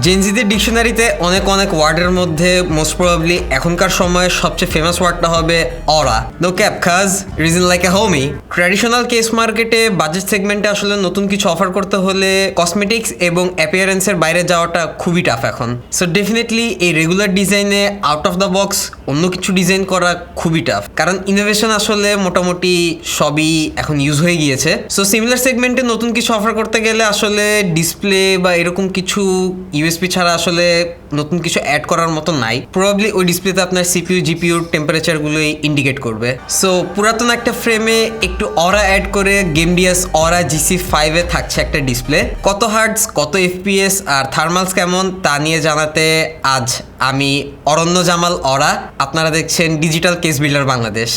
জেনজিদের ডিকশনারিতে অনেক অনেক ওয়ার্ডের মধ্যে মোস্ট প্রবাবলি এখনকার সময়ে সবচেয়ে ফেমাস ওয়ার্ডটা হবে অরা নো ক্যাপ খাজ reason like a homie traditional case মার্কেটে বাজেট সেগমেন্টে আসলে নতুন কিছু অফার করতে হলে কসমেটিক্স এবং অ্যাপিয়ারেন্সের বাইরে যাওয়াটা খুবই টাফ এখন। সো ডেফিনেটলি এই রেগুলার ডিজাইনে আউট অফ দ্য বক্স অন্য কিছু ডিজাইন করা খুবই টাফ কারণ ইনোভেশন আসলে মোটামুটি সবই এখন ইউজ হয়ে গিয়েছে। সো সিমিলার সেগমেন্টে নতুন কিছু অফার করতে গেলে আসলে ডিসপ্লে বা এরকম কিছু ইউএসপি ছাড়া আসলে নতুন কিছু অ্যাড করার মতো নাই। প্রবাবলি ওই ডিসপ্লেতে আপনার সিপিইউ জিপিউর টেম্পারেচারগুলোই ইন্ডিকেট করবে। সো পুরাতন একটা ফ্রেমে একটু অরা অ্যাড করে গেমডিয়াস অরা জিসি ফাইভে থাকছে একটা ডিসপ্লে কত হার্টস কত এফপিএস আর থার্মালস কেমন তা নিয়ে জানাতে আজ আমি অরণ্য জামাল অরা। আপনারা দেখছেন ডিজিটাল কেস বিল্ডার বাংলাদেশ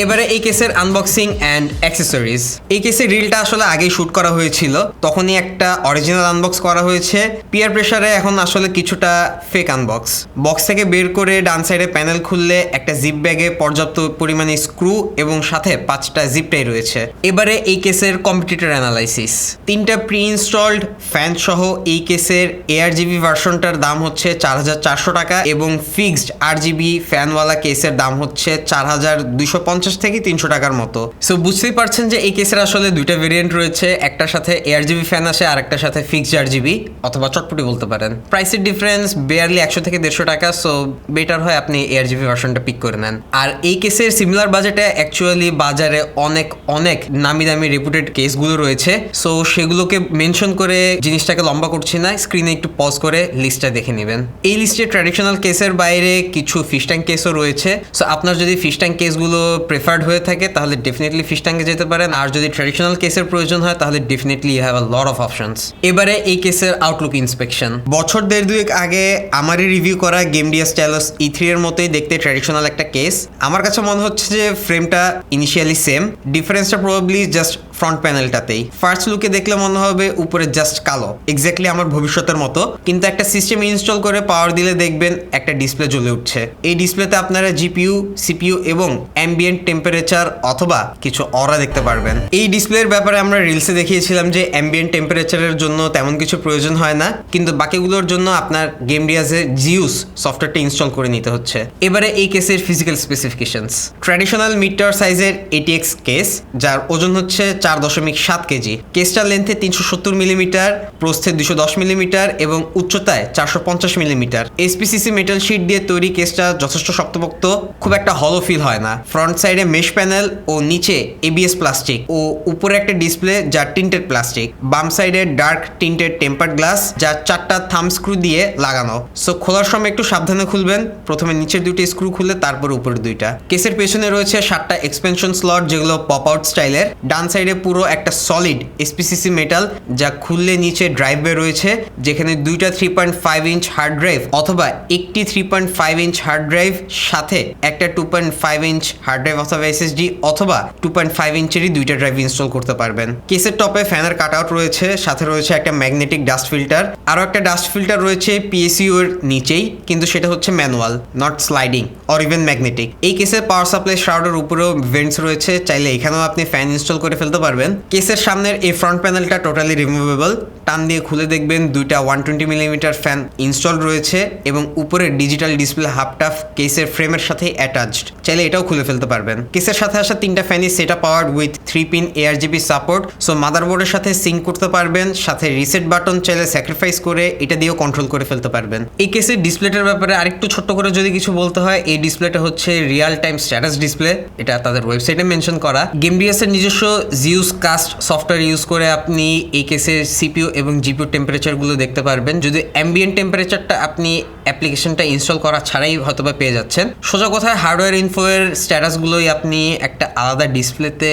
এবারে এই কেসের আনবক্সিং অ্যান্ড অ্যাক্সেসরিজ এই কেসের রিলটা আসলে আগেই শ্যুট করা হয়েছিল। তখনই একটা অরিজিনাল আনবক্স করা হয়েছে। পিয়ার প্রেসারে এখন আসলে কিছুটা ফেক আনবক্স বক্স থেকে বের করে ডান সাইডে প্যানেল খুললে একটা জিপ ব্যাগে পর্যাপ্ত পরিমাণে স্ক্রু এবং সাথে পাঁচটা জিপটাই রয়েছে। এবারে এই কেসের কম্পিটিটর অ্যানালাইসিস তিনটা প্রি ইনস্টলড ফ্যান সহ এই কেসের এআর জিবি ভার্সনটার দাম হচ্ছে চার হাজার চারশো টাকা এবং ফিক্সড আর জিবি ফ্যানওয়ালা কেসের দাম হচ্ছে চার হাজার দুশো পঞ্চাশ থেকে তিনশো টাকার মতো। সো বুঝতেই পারছেন যে এই কেসের আসলে দুইটা ভেরিয়েন্ট রয়েছে। একটার সাথে এয়ার জিবি ফ্যান আসে আর একটার সাথে ফিক্সড আর জিবি অথবা চটপটি বলতে পারেন। প্রাইসের ডিফারেন্স বেয়ারলি একশো থেকে দেড়শো টাকা সো বেটার হয় আপনি এয়ার জিবি ভার্সনটা পিক করে নেন। আর এই কেসের সিমিলার বাজেটে অ্যাকচুয়ালি বাজারে অনেক অনেক নামি দামি রেপুটেড কেসগুলো রয়েছে। সো সেগুলোকে মেনশন করে জিনিসটাকে লম্বা করছি না স্ক্রিনে একটু পজ করে লিস্টটা দেখে নেবেন। এই লিস্টে ট্র্যাডিশনাল কেসের বাইরে কিছু ফিশ ট্যাঙ্ক কেসও রয়েছে। সো আপনার যদি ফিশ ট্যাঙ্ক কেসগুলো প্রেফার্ড হয়ে থাকে, তাহলে ডেফিনেটলি ফিশ ট্যাঙ্কে যেতে পারেন। আর যদি ট্র্যাডিশনাল কেসের প্রয়োজন হয়, তাহলে definitely you have a lot of options এবারে এই কেসের আউটলুক ইন্সপেকশন বছর দেড় দুয়েক আগে আমারই রিভিউ করা গেম ডিয়া স্টাইলস ই থ্রি এর মতোই দেখতে ট্র্যাডিশনাল একটা কেস আমার কাছে মনে হচ্ছে যে ফ্রেমটা ইনিশিয়ালি সেম ডিফারেন্সটা প্রবাবলি জাস্ট ফ্রন্ট প্যানেলটাতেই ফার্স্ট লুকে দেখলে মনে হবে উপরে জাস্ট কালো। এক্স্যাক্টলি আমার ভবিষ্যতের মতো। কিন্তু একটা সিস্টেম ইনস্টল করে পাওয়ার দিলে দেখবেন একটা ডিসপ্লে জ্বলে উঠছে। এই ডিসপ্লেতে আপনারা জিপিইউ সিপিইউ এবং অ্যাম্বিয়েন্ট টেম্পারেচার অথবা কিছু অরা দেখতে পারবেন। এই ডিসপ্লের ব্যাপারে আমরা রিলসে দেখিয়েছিলাম যে অ্যাম্বিয়েন্ট টেম্পারেচারের জন্য তেমন কিছু প্রয়োজন হয় না, কিন্তু বাকিগুলোর জন্য আপনার গেম ডিয়াজে জিউস সফটওয়্যারটা ইনস্টল করে নিতে হচ্ছে। এবারে এই কেসের ফিজিক্যাল স্পেসিফিকেশনস ট্র্যাডিশনাল মিটার সাইজের এটিএক্স কেস যার ওজন হচ্ছে চার দশমিক সাত কেজি। কেসটার লেন্থে তিনশো সত্তর মিলিমিটার প্রস্থে দুশো দশ মিলিমিটার এবং উচ্চতায় চারশো পঞ্চাশ মিলিমিটার এসপিসিসি মেটাল শিট দিয়ে তৈরি কেসটা যথেষ্ট শক্তপোক্ত, খুব একটা হলো ফিল হয় না। ফ্রন্ট সাইডে মেশ প্যানেল ও নিচে এবিএস প্লাস্টিক ও উপরে একটা ডিসপ্লে যা টিন্টেড প্লাস্টিক বাম সাইডে ডার্ক টিন্টেড টেম্পার্ড গ্লাস যা চারটা থাম স্ক্রু দিয়ে লাগানো। সো খোলার সময় একটু সাবধানে খুলবেন। প্রথমে নিচের দুইটা স্ক্রু খুলে তারপর উপরে দুইটা। কেসের পেছনে রয়েছে সাতটা এক্সপেনশন স্লট যেগুলো পপ আউট স্টাইলের ডান সাইডে পুরো একটা সলিড এসপিসিসি মেটাল যা খুললে নিচে ড্রাইভওয়ে রয়েছে, যেখানে দুইটা three point five inch hard drive অথবা একটি three point five inch hard drive সাথে একটা two point five inch hard drive অথবা এসএসডি অথবা টু পয়েন্ট ফাইভ ইঞ্চেরই দুইটা ড্রাইভ ইনস্টল করতে পারবেন। কেসের টপে ফ্যানের কাট আউট রয়েছে, সাথে রয়েছে একটা ম্যাগনেটিক ডাস্ট ফিল্টার আরও একটা ডাস্ট ফিল্টার রয়েছে পিএসইউ এর নিচেই, কিন্তু সেটা হচ্ছে manual not sliding or even magnetic এই কেসের পাওয়ার সাপ্লাই শার্ডের উপরেও ভেন্টস রয়েছে, চাইলে এখানেও আপনি ফ্যান ইনস্টল করে ফেলতে পারবেন। কেসের সামনের এই ফ্রন্ট প্যানেলটা টোটালি রিমুভেবল টান দিয়ে খুলে দেখবেন দুইটা one twenty millimetre fan install রয়েছে এবং উপরে ডিজিটাল ডিসপ্লে হাফটাফ কেসের ফ্রেমের সাথে অ্যাটাচড চাইলে এটাও খুলে ফেলতে পারবেন। কেসের সাথে আসা তিনটা ফ্যানই set up powered with three pin AR GB support. So মাদারবোর্ডের সাথে সিঙ্ক করতে পারবেন, সাথে রিসেট বাটন চাইলে স্যাক্রিফাইস করে এটা দিয়েও কন্ট্রোল করে ফেলতে পারবেন। এই কেসের ডিসপ্লেটার ব্যাপারে আরেকটু ছোট্ট করে যদি কিছু বলতে হয়, এই ডিসপ্লেটা হচ্ছে রিয়াল টাইম স্ট্যাটাস ডিসপ্লে। এটা তাদের ওয়েবসাইটে মেনশন করা। গেমডিএস এর নিজস্ব জিউস কাস্ট সফটওয়্যার ইউজ করে আপনি এই কেসের সিপিইউ এবং জিপিইউ টেম্পারেচারগুলো দেখতে পারবেন। যদি অ্যাম্বিয়েন্ট টেম্পারেচারটা আপনি অ্যাপ্লিকেশনটা ইনস্টল করা ছাড়াই হয়তোবা পেয়ে যাচ্ছেন। সোজা কথায় হার্ডওয়্যার ইনফোয়ের স্ট্যাটাসগুলো সবগুলোই আপনি একটা আলাদা ডিসপ্লেতে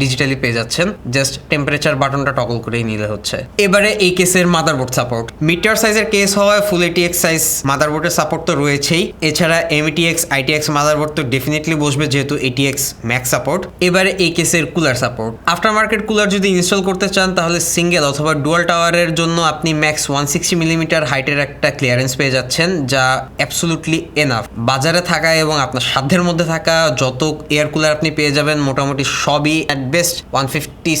ডিজিটালি পেয়ে যাচ্ছেন। জাস্ট টেম্পারেচার বাটনটা টগল করেই নিলে হচ্ছে। এবারে এই কেসের মাদারবোর্ড সাপোর্ট মিটার সাইজের কেস হওয়ায় ফুল এটিএক্স সাইজ মাদারবোর্ডের সাপোর্ট তো রয়েছেই। এছাড়া এমটিএক্স আইটিএক্স মাদারবোর্ড তো ডেফিনেটলি বসবে যেহেতু এটিএক্স ম্যাক্স সাপোর্ট এবারে এই কেসের cooler support after market cooler যদি ইনস্টল করতে চান, তাহলে সিঙ্গেল অথবা ডুয়াল টাওয়ারের জন্য আপনি ম্যাক্স ওয়ান সিক্সটি মিলিমিটার হাইটের একটা ক্লিয়ারেন্স পেয়ে যাচ্ছেন, যা অ্যাবসলুটলি এনাফ বাজারে থাকা এবং আপনার সাধ্যের মধ্যে থাকা যত এয়ার কুলার আপনি পেয়ে যাবেন মোটামুটি সবই at best one fifty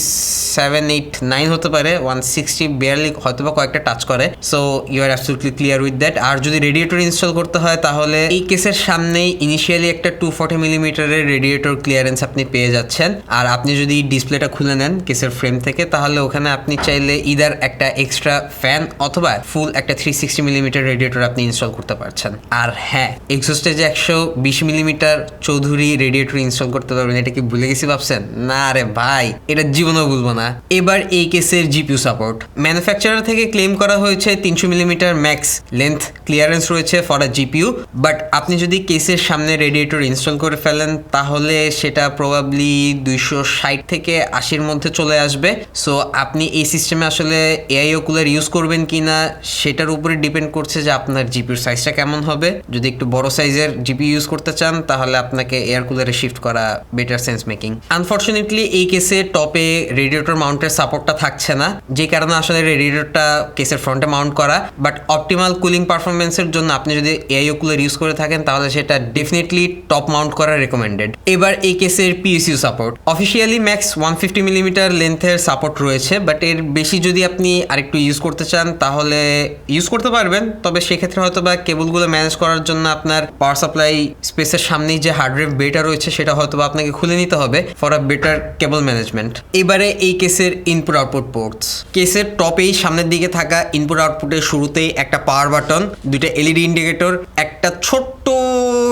seven eight nine হতে পারে ওয়ান সিক্সটি বিয়ারলি হয়তো বা কয়েকটা টাচ করে। So you are absolutely clear with that আর যদি রেডিয়েটর ইনস্টল করতে হয়, তাহলে এই কেসের সামনেই ইনিশিয়ালি একটা টু ফর্টি মিলিমিটারের রেডিয়েটর ক্লিয়ারেন্স আপনি পেয়ে যাচ্ছেন। আর আপনি যদি ডিসপ্লেটা খুলে নেন কেসের ফ্রেম থেকে, তাহলে ওখানে আপনি চাইলে ইদার একটা এক্সট্রা ফ্যান অথবা ফুল একটা থ্রি সিক্সটি মিলিমিটার রেডিয়েটর আপনি ইনস্টল করতে পারছেন। আর হ্যাঁ এক্সোস্টে একশো বিশ মিলিমিটার চৌধুরী রেডিয়েটর ইনস্টল করতে পারবেন, এটা কি ভুলে গেছি ভাবছেন? না রে ভাই, এটা জীবনেও ভুলবো না। এবার এই কেসের জিপিউ সাপোর্ট ম্যানুফ্যাকচারার থেকে ক্লেম করা হয়েছে তিনশো মিলিমিটার ম্যাক্স লেন্থ ক্লিয়ারেন্স রয়েছে ফর আ জিপিউ বাট আপনি যদি কেসের সামনে রেডিয়েটর ইনস্টল করে ফেলেন, তাহলে সেটা প্রবাবলি দুইশো ষাট থেকে আশির মধ্যে চলে আসবে। সো আপনি এই সিস্টেমে আসলে এআইও কুলার ইউজ করবেন কি না সেটার উপরে ডিপেন্ড করছে যে আপনার জিপিউর সাইজটা কেমন হবে। যদি একটু বড় সাইজের জিপি ইউজ করতে চান, তাহলে আপনাকে এয়ার কুলারে শিফট করা বেটার সেন্স মেকিং আনফর্চুনেটলি এই কেসে টপে রেডিয়েটর মাউন্টের সাপোর্টটা থাকছে না, যে কারণে আসলে রেডিয়েটরটা কেসের ফ্রন্টে মাউন্ট করা বাট অপটিমাল কুলিং পারফরমেন্সের জন্য আপনি যদি এআইও কুলার ইউজ করে থাকেন, তাহলে সেটা ডেফিনেটলি টপ মাউন্ট করা রেকমেন্ডেড এবার এই কেসের PSU support officially max one fifty millimetre লেন্থের support রয়েছে বাট এর বেশি যদি আপনি আরেকটু ইউজ করতে চান, তাহলে ইউজ করতে পারবেন, তবে সেক্ষেত্রে হয়তো বা কেবলগুলো ম্যানেজ করার জন্য আপনার পাওয়ার সাপ্লাই স্পেসের সামনেই যে হার্ড ড্রাইভ বেটা রয়েছে সেটা হয়তো আপনাকে খুলে নিতে হবে for a better cable management এবারে এই কেসের ইনপুট আউটপুট পোর্টস কেসের টপেই সামনের দিকে থাকা ইনপুট আউটপুটের শুরুতেই একটা পাওয়ার বাটন দুইটা এলইডি ইন্ডিকেটর একটা ছোট্ট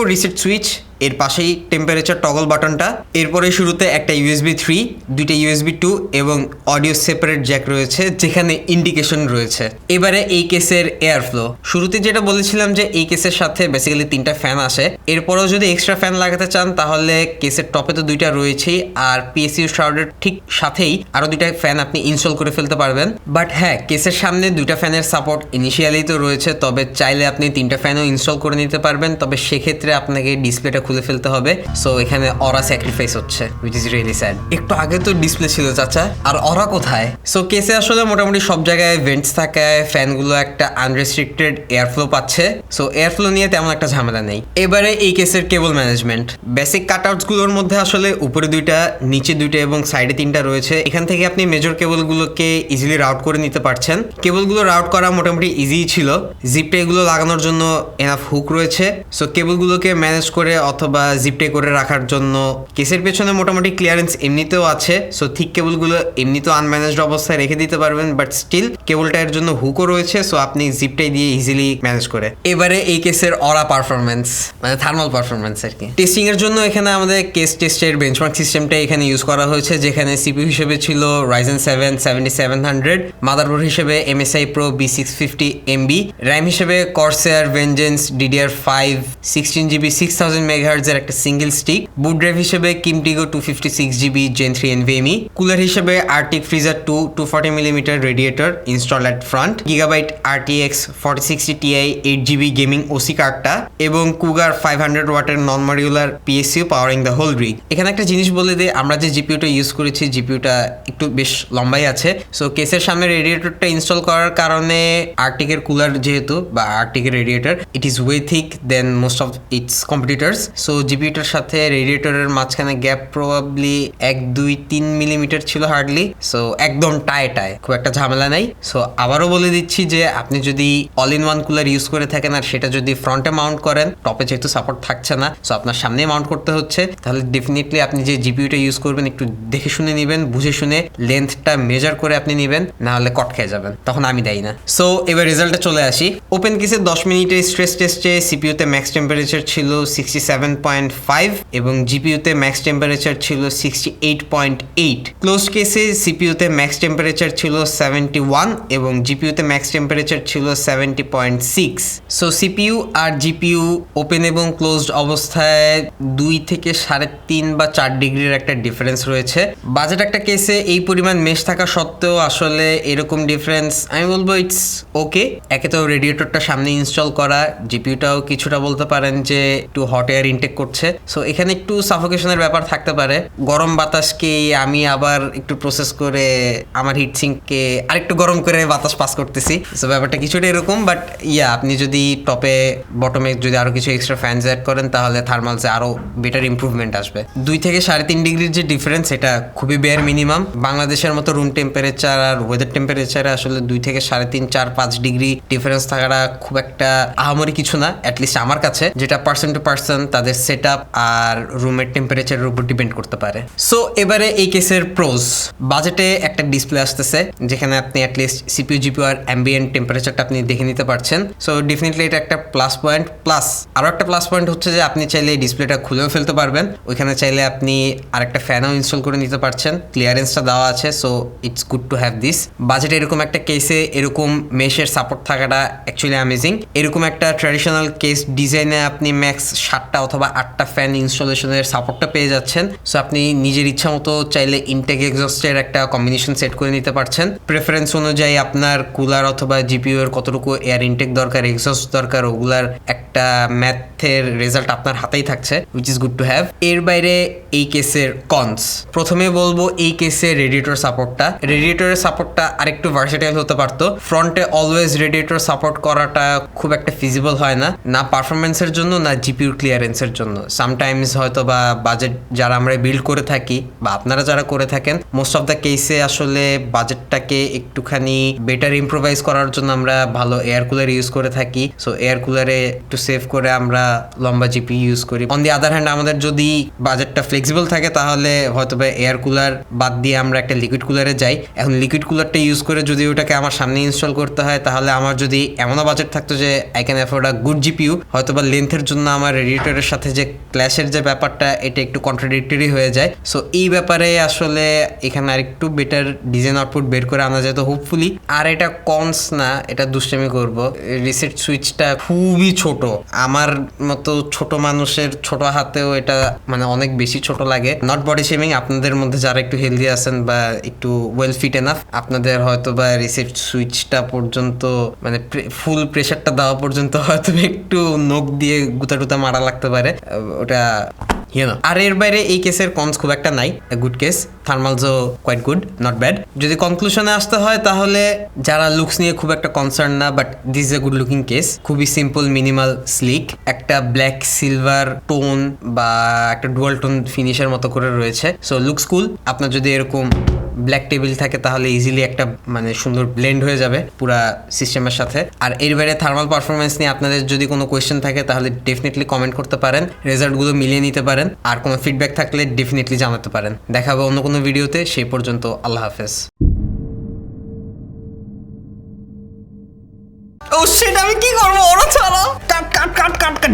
রিসেট সুইচ এর পাশেই টেম্পারেচার টগল বাটনটা এরপরে শুরুতে একটা ইউএসবি থ্রি দুইটা ইউএসবি টু এবং অডিও সেপারেট জ্যাক রয়েছে, যেখানে ইন্ডিকেশন রয়েছে। এবারে এই কেসের এয়ার ফ্লো শুরুতে যেটা বলেছিলাম যে এই কেসের সাথে বেসিক্যালি তিনটা ফ্যান আসে। এরপরেও যদি এক্সট্রা ফ্যান লাগাতে চান, তাহলে কেসের টপে তো দুইটা রয়েছেই, আর পিএসইউ শার্ডের ঠিক সাথেই আরও দুইটা ফ্যান আপনি ইনস্টল করে ফেলতে পারবেন। বাট হ্যাঁ কেসের সামনে দুইটা ফ্যানের সাপোর্ট ইনিশিয়ালি তো রয়েছে, তবে চাইলে আপনি তিনটা ফ্যানও ইনস্টল করে নিতে পারবেন। তবে সেক্ষেত্রে আপনাকে ডিসপ্লেটা খুলে ফেলতে হবে। সো এখানে অরা স্যাক্রিফাইস হচ্ছে উইচ ইজ রিয়েলি স্যাড একটু আগে তো ডিসপ্লে ছিল, চাচা। আর অরা কোথায়? সো কেসে আসলে মোটামুটি সব জায়গায় ভেন্টস থাকায় ফ্যানগুলো একটা আনরেস্ট্রিক্টেড এয়ারফ্লো পাচ্ছে। সো এয়ারফ্লো নিয়ে তেমন একটা ঝামেলা নেই। এবারে এই কেসের কেবল ম্যানেজমেন্ট বেসিক কাটআউটসগুলোর মধ্যে আসলে উপরে দুইটা, নিচে দুইটা এবং সাইডে তিনটা রয়েছে। এখান থেকে আপনি মেজর কেবলগুলোকে ইজিলি রাউট করে নিতে পারছেন। কেবলগুলো রাউট করা মোটামুটি ইজি ছিল। জিপটা এগুলো লাগানোর জন্য এনাফ হুক রয়েছে। সো কেবলগুলোকে ম্যানেজ করে অথবা জিপটে করে রাখার জন্য। কেসের পেছনে মোটামুটি ক্লিয়ারেন্স এমনিতেও আছে সো থিক কেবলগুলো এমনিতেও আনম্যানেজড অবস্থায় রেখে দিতে পারবেন বাট স্টিল কেবলটা এর জন্য হুকও রয়েছে সো আপনি জিপটাই দিয়ে ইজিলি ম্যানেজ করে। এবারে এই কেসের অরা পারফরমেন্স মানে থার্মাল পারফরমেন্স আর কি। টেস্টিং এর জন্য এখানে আমাদের কেস টেস্টের বেঞ্চমার্ক সিস্টেমটা এখানে ইউজ করা হয়েছে, যেখানে সিপিইউ হিসেবে ছিল Ryzen seven seventy seven hundred motherboard হিসেবে MSI pro B six fifty MB RAM হিসেবে Corsair Vengeance DDR five sixteen GB six thousand মেগাহার্জের একটা সিঙ্গেল স্টিক বুট ড্রাইভ হিসেবে Kimtigo two fifty six GB gen three N NVMe cooler হিসেবে Arctic Freezer two two forty millimetre radiator install at front Gigabyte RTX forty sixty Ti eight GB gaming OC কার্ডটা এবং Cougar five hundred ওয়াটের non modular PSU powering the whole rig এখানে একটা জিনিস বলে দিই আমরা যে জিপিউটা ইউজ করেছি জিপিউটা একটু বেশ লম্বাই আছে সো কেসের সামনে রেডিয়েটরটা ইনস্টল করার কারণে আর্টিকের কুলার যেহেতু বা আর্টিকের radiator it is way thick than most of its competitors so জিপিউটার সাথে রেডিয়েটরের মাঝখানে গ্যাপ প্রবাবলি এক, দুই, তিন মিলিমিটার ছিল হার্ডলি সো একদম টায় টায়, খুব একটা ঝামেলা নাই। সো আবারও বলে দিচ্ছি যে, আপনি যদি all in one cooler use করে থাকেন আর সেটা যদি ফ্রন্টে মাউন্ট করেন টপে যেহেতু সাপোর্ট থাকছে না সো আপনার সামনে মাউন্ট করতে হচ্ছে, তাহলে ডেফিনেটলি আপনি যে জিপিউটা ইউজ করবেন, একটু দেখে শুনে নেবেন, বুঝে শুনে লেন্থটা মেজার করে আপনি নেবেন, না হলে কট খেয়ে যাবেন। তখন আমি দেই না। সো এবার রেজাল্টে চলে আসি। ওপেন কেসে দশ মিনিটের স্ট্রেস টেস্টে সিপিউতে ম্যাক্স টেম্পারেচার ছিল sixty seven seven point five এবং জিপিইউতে ম্যাক্স টেম্পারেচার ছিল sixty eight point eight close কেসে সিপিইউতে ম্যাক্স টেম্পারেচার ছিল সেভেন্টি ওয়ান এবং জিপিইউতে ম্যাক্স টেম্পারেচার ছিল seventy point six so CPU আর জিপিইউ ওপেন এবং ক্লোজড অবস্থায় দুই থেকে সাড়ে তিন বা চার ডিগ্রির একটা ডিফারেন্স রয়েছে। বাজেট একটা কেসে এই পরিমাণ মেশ থাকা সত্ত্বেও আসলে এরকম ডিফারেন্স আমি বলব ইটস ওকে একে তো রেডিয়েটরটা সামনে ইনস্টল করা জিপিউটাও কিছুটা বলতে পারেন যে একটু হট এয়ার ইনটেক করছে। সো এখানে একটু সাফোকেশনের ব্যাপার থাকতে পারে। গরম বাতাসকে আমি আবার একটু প্রসেস করে আমার হিট সিঙ্ককে আরেকটু গরম করে বাতাস পাস করতেছি। সো ব্যাপারটা কিছুটা এরকম বাট ইয়া আপনি যদি টপে বটমে যদি আরও কিছু এক্সট্রা ফ্যানস অ্যাড করেন, তাহলে থার্মালসে আরও বেটার ইমপ্রুভমেন্ট আসবে। দুই থেকে সাড়ে তিন ডিগ্রির যে ডিফারেন্স এটা খুবই বেয়ার মিনিমাম বাংলাদেশের মতো রুম টেম্পারেচার আর ওয়েদার টেম্পারেচারে আসলে দুই থেকে সাড়ে তিন, চার, পাঁচ ডিগ্রি ডিফারেন্স থাকাটা খুব একটা আহামরি কিছু না অ্যাটলিস্ট আমার কাছে, যেটা পার্সন টু পার্সন তাদের সেট আর রুমের টেম্পারেচারের উপর ডিপেন্ড করতে পারে। সো এবারে এই কেসের প্রোজ বাজেটে একটা ডিসপ্লে আসতেছে, যেখানে আপনি অ্যাটলিস্ট সিপিউ জিপিউ আর অ্যাম্বিয়েন্ট টেম্পারেচারটা আপনি দেখে নিতে পারছেন। সো ডেফিনেটলি এটা একটা প্লাস পয়েন্ট প্লাস আরও একটা প্লাস পয়েন্ট হচ্ছে যে আপনি চাইলে এই ডিসপ্লেটা খুলেও ফেলতে পারবেন। ওইখানে চাইলে আপনি আরেকটা ফ্যানও ইনস্টল করে নিতে পারছেন। ক্লিয়ারেন্সটা দেওয়া আছে so it's good to have this বাজেটে এরকম একটা কেসে এরকম মেশের সাপোর্ট থাকাটা অ্যাকচুয়ালি অ্যামেজিং এরকম একটা ট্র্যাডিশনাল কেস ডিজাইনে আপনি ম্যাক্স সাতটা অথবা আটটা ফ্যান ইনস্টলেশনের সাপোর্টটা পেয়ে যাচ্ছেন। সো আপনি নিজের ইচ্ছা মতো চাইলে ইনটেক এক্সস্টের একটা কম্বিনেশন সেট করে নিতে পারছেন। প্রেফারেন্স অনুযায়ী আপনার কুলার অথবা জিপিইউ এর কতটুকু এয়ার ইনটেক দরকার এক্সস্ট দরকার, ওগুলার একটা ম্যাথের রেজাল্ট আপনার হাতেই থাকছে which is good to have এর বাইরে এই কেসের কনস প্রথমে বলব এই কেসে রেডিয়েটর সাপোর্টটা রেডিয়েটরের সাপোর্টটা আরেকটু ভার্সেটাইল হতে পারতো। ফ্রন্টে অলওয়েজ রেডিয়েটর সাপোর্ট করাটা খুব একটা ফিজিবল হয় না। না পারফরমেন্সের জন্য, না জিপিউর ক্লিয়ারেন্সের জন্য। সামটাইমস হয়তো বা বাজেট যারা আমরা বিল্ড করে থাকি বা আপনারা যারা করে থাকেন মোস্ট অফ দ্য কেসে আসলে বাজেটটাকে একটুখানি বেটার ইম্প্রোভাইজ করার জন্য আমরা ভালো এয়ার কুলার ইউজ করে থাকি। সো এয়ার কুলারে একটু সেভ করে আমরা লম্বা জিপি ইউজ করি। অন দি আদার হ্যান্ড আমাদের যদি বাজেটটা ফ্লেক্সিবল থাকে, তাহলে হয়তো বা এয়ার কুলার বাদ দিয়ে আমরা একটা লিকুইড কুলারে যাই। এখন লিকুইড কুলারটা ইউজ করে যদি ওটাকে আমার সামনে ইনস্টল করতে হয়, তাহলে আমার যদি এমনও বাজেট থাকতো যে I can afford a good GPU হয়তো বা লেন্থের জন্য আমার রেডিয়েটরের সাথে যে ক্ল্যাশের যে ব্যাপারটা, এটা একটু কন্ট্রাডিক্টরি হয়ে যায়। সো এই ব্যাপারে আসলে এখানে আরেকটু বেটার ডিজাইন আউটপুট বের করে আনা যেত হোপফুলি আর এটা কনস না, এটা দুষ্টামি করব। রিসেট সুইচটা খুবই ছোট। আমার মতো ছোট মানুষের ছোট হাতেও এটা মানে অনেক বেশি ছোট লাগে। নট বডি শেমিং আপনাদের মধ্যে যারা একটু হেলদি আছেন বা একটু ওয়েল ফিট এনাফ আপনাদের হয়তো বা রিসেট সুইচটা পর্যন্ত মানে ফুল প্রেশারটা দেওয়া পর্যন্ত হয়তো একটু নখ দিয়ে গুতা টুতা মারা লাগতে পারে। আহ, ওটা আর এর বাইরে এই কেসের কনস খুব একটা নাই গুড কেস থার্মালসও কোয়াইট গুড নট ব্যাড যদি কনক্লুশনে আসতে হয় তাহলে যারা লুকস নিয়ে খুব একটা কনসার্ন না but this a good looking case খুবই সিম্পল মিনিমাল স্লিক একটা ব্ল্যাক সিলভার টোন বা একটা ডুয়াল টোন ফিনিশের মতো করে রয়েছে। সো লুকস কুল আপনার যদি এরকম ব্ল্যাক টেবিল থাকে, তাহলে ইজিলি একটা মানে সুন্দর ব্লেন্ড হয়ে যাবে পুরা সিস্টেমের সাথে। আর এর বাইরে থার্মাল পারফরমেন্স নিয়ে আপনাদের যদি কোনো কোয়েশ্চেন থাকে, তাহলে ডেফিনেটলি কমেন্ট করতে পারেন রেজাল্টগুলো মিলিয়ে নিতে পারেন, আর কোনো ফিডব্যাক থাকলে ডেফিনেটলি জানাতে পারেন। দেখা হবে অন্য কোনো ভিডিওতে, সেই পর্যন্ত আল্লাহ হাফেজ। ও সেটা আমি কি করব? ওরা ছাড়া। কাট কাট কাট কাট কাট।